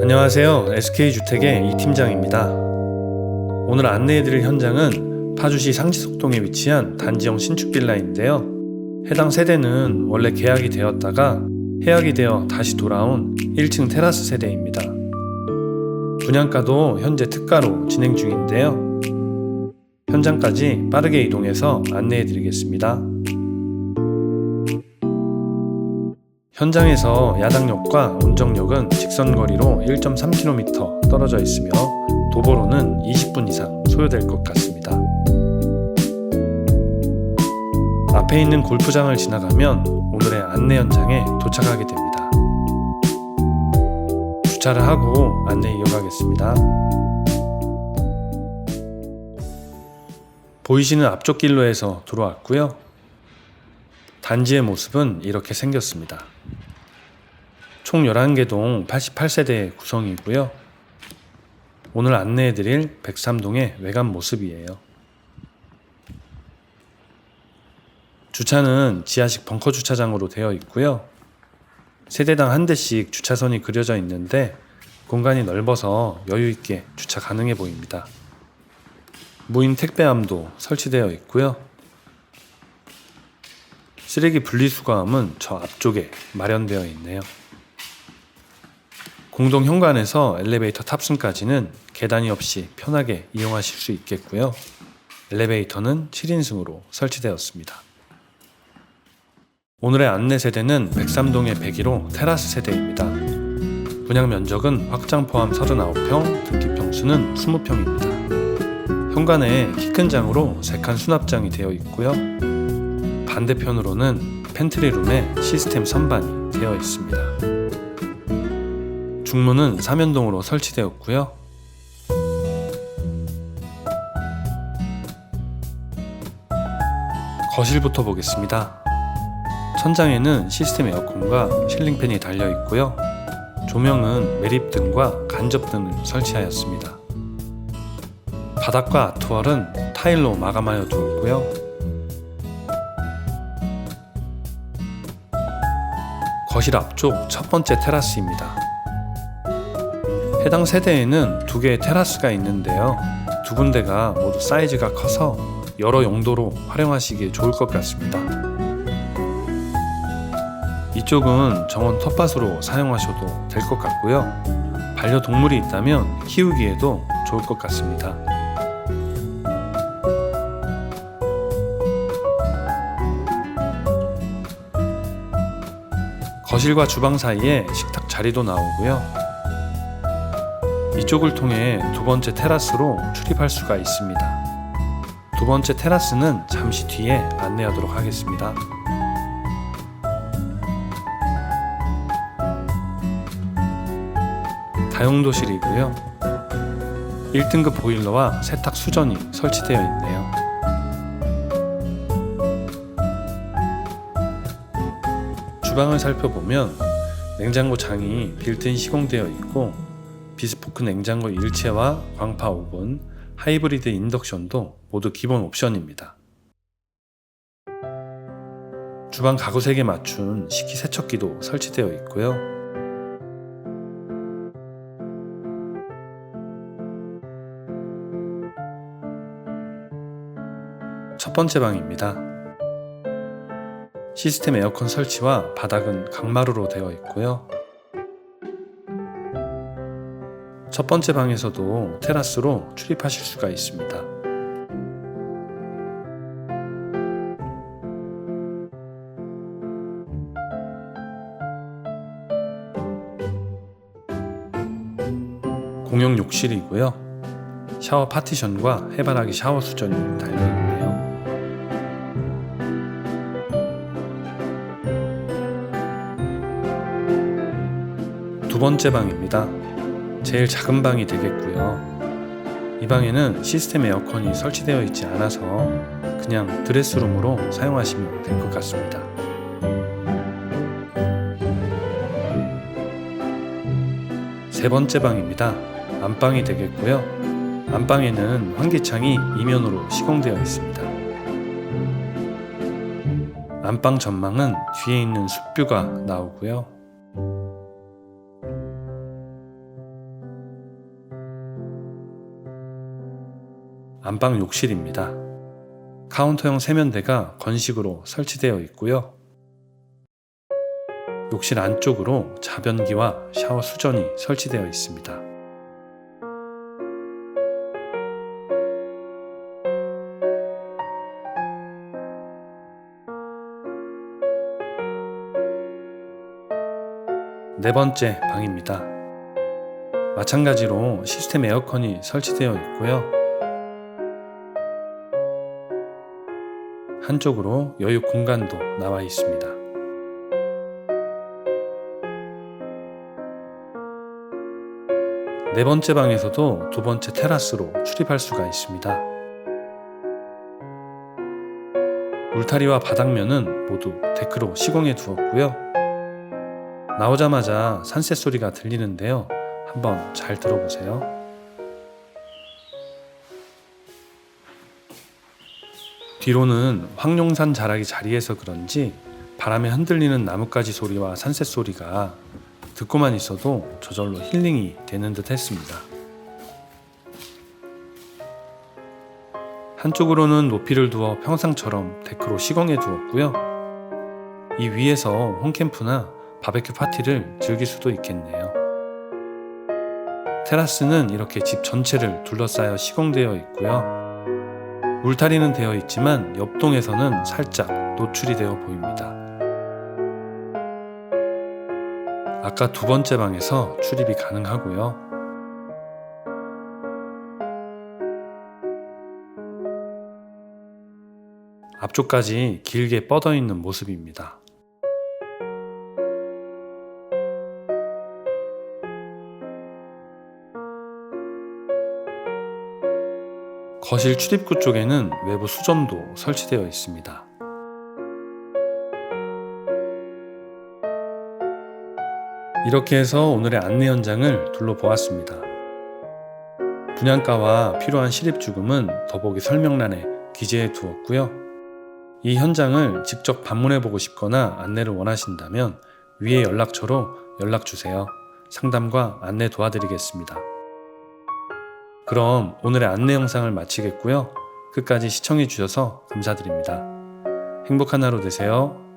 안녕하세요. SK주택의 이 팀장입니다. 오늘 안내해드릴 현장은 파주시 상지석동에 위치한 단지형 신축 빌라인데요. 해당 세대는 원래 계약이 되었다가 해약이 되어 다시 돌아온 1층 테라스 세대입니다. 분양가도 현재 특가로 진행 중인데요. 현장까지 빠르게 이동해서 안내해 드리겠습니다. 현장에서 야당역과 온정역은 직선거리로 1.3km 떨어져 있으며 도보로는 20분 이상 소요될 것 같습니다. 앞에 있는 골프장을 지나가면 오늘의 안내 현장에 도착하게 됩니다. 주차를 하고 안내 이어가겠습니다. 보이시는 앞쪽 길로에서 들어왔고요. 단지의 모습은 이렇게 생겼습니다. 총 11개 동 88세대의 구성이고요. 오늘 안내해드릴 103동의 외관 모습이에요. 주차는 지하식 벙커 주차장으로 되어 있고요. 세대당 한 대씩 주차선이 그려져 있는데 공간이 넓어서 여유 있게 주차 가능해 보입니다. 무인 택배함도 설치되어 있고요. 쓰레기 분리수거함은 저 앞쪽에 마련되어 있네요. 공동 현관에서 엘리베이터 탑승까지는 계단이 없이 편하게 이용하실 수 있겠고요. 엘리베이터는 7인승으로 설치되었습니다. 오늘의 안내 세대는 103동의 101호 테라스 세대입니다. 분양 면적은 확장 포함 39평, 등기 평수는 20평입니다. 현관에 키 큰 장으로 3칸 수납장이 되어 있고요. 반대편으로는 팬트리룸에 시스템 선반이 되어 있습니다. 중문은 삼연동으로 설치되었고요. 거실부터 보겠습니다. 천장에는 시스템 에어컨과 실링팬이 달려 있고요. 조명은 매립등과 간접등을 설치하였습니다. 바닥과 아트월은 타일로 마감하여 두었고요. 거실 앞쪽 첫 번째 테라스입니다. 해당 세대에는 두 개의 테라스가 있는데요. 두 군데가 모두 사이즈가 커서 여러 용도로 활용하시기에 좋을 것 같습니다. 이쪽은 정원 텃밭으로 사용하셔도 될 것 같고요. 반려동물이 있다면 키우기에도 좋을 것 같습니다. 거실과 주방 사이에 식탁 자리도 나오고요. 이쪽을 통해 두 번째 테라스로 출입할 수가 있습니다. 두 번째 테라스는 잠시 뒤에 안내하도록 하겠습니다. 다용도실이고요. 1등급 보일러와 세탁 수전이 설치되어 있네요. 주방을 살펴보면 냉장고 장이 빌트인 시공되어 있고 비스포크 냉장고 일체와 광파 오븐, 하이브리드 인덕션도 모두 기본 옵션입니다. 주방 가구색에 맞춘 식기세척기도 설치되어 있고요. 첫 번째 방입니다. 시스템 에어컨 설치와 바닥은 강마루로 되어 있고요. 첫 번째 방에서도 테라스로 출입하실 수가 있습니다. 공용 욕실이고요. 샤워 파티션과 해바라기 샤워 수전이 달려. 두 번째 방입니다. 제일 작은 방이 되겠고요. 이 방에는 시스템 에어컨이 설치되어 있지 않아서 그냥 드레스룸으로 사용하시면 될 것 같습니다. 세 번째 방입니다. 안방이 되겠고요. 안방에는 환기창이 이면으로 시공되어 있습니다. 안방 전망은 뒤에 있는 숲뷰가 나오고요. 안방 욕실입니다. 카운터형 세면대가 건식으로 설치되어 있고요. 욕실 안쪽으로 자변기와 샤워 수전이 설치되어 있습니다. 네 번째 방입니다. 마찬가지로 시스템 에어컨이 설치되어 있고요. 한쪽으로 여유 공간도 나와 있습니다. 네 번째 방에서도 두 번째 테라스로 출입할 수가 있습니다. 울타리와 바닥면은 모두 데크로 시공해 두었고요. 나오자마자 산새 소리가 들리는데요. 한번 잘 들어보세요. 뒤로는 황룡산 자락이 자리해서 그런지 바람에 흔들리는 나뭇가지 소리와 산새 소리가 듣고만 있어도 저절로 힐링이 되는 듯 했습니다. 한쪽으로는 높이를 두어 평상처럼 데크로 시공해 두었고요. 이 위에서 홈캠프나 바베큐 파티를 즐길 수도 있겠네요. 테라스는 이렇게 집 전체를 둘러싸여 시공되어 있고요. 울타리는 되어 있지만 옆동에서는 살짝 노출이 되어 보입니다. 아까 두 번째 방에서 출입이 가능하고요. 앞쪽까지 길게 뻗어 있는 모습입니다. 거실 출입구 쪽에는 외부 수전도 설치되어 있습니다. 이렇게 해서 오늘의 안내 현장을 둘러보았습니다. 분양가와 필요한 실입주금은 더보기 설명란에 기재해 두었고요. 이 현장을 직접 방문해 보고 싶거나 안내를 원하신다면 위에 연락처로 연락 주세요. 상담과 안내 도와드리겠습니다. 그럼 오늘의 안내 영상을 마치겠고요. 끝까지 시청해 주셔서 감사드립니다. 행복한 하루 되세요.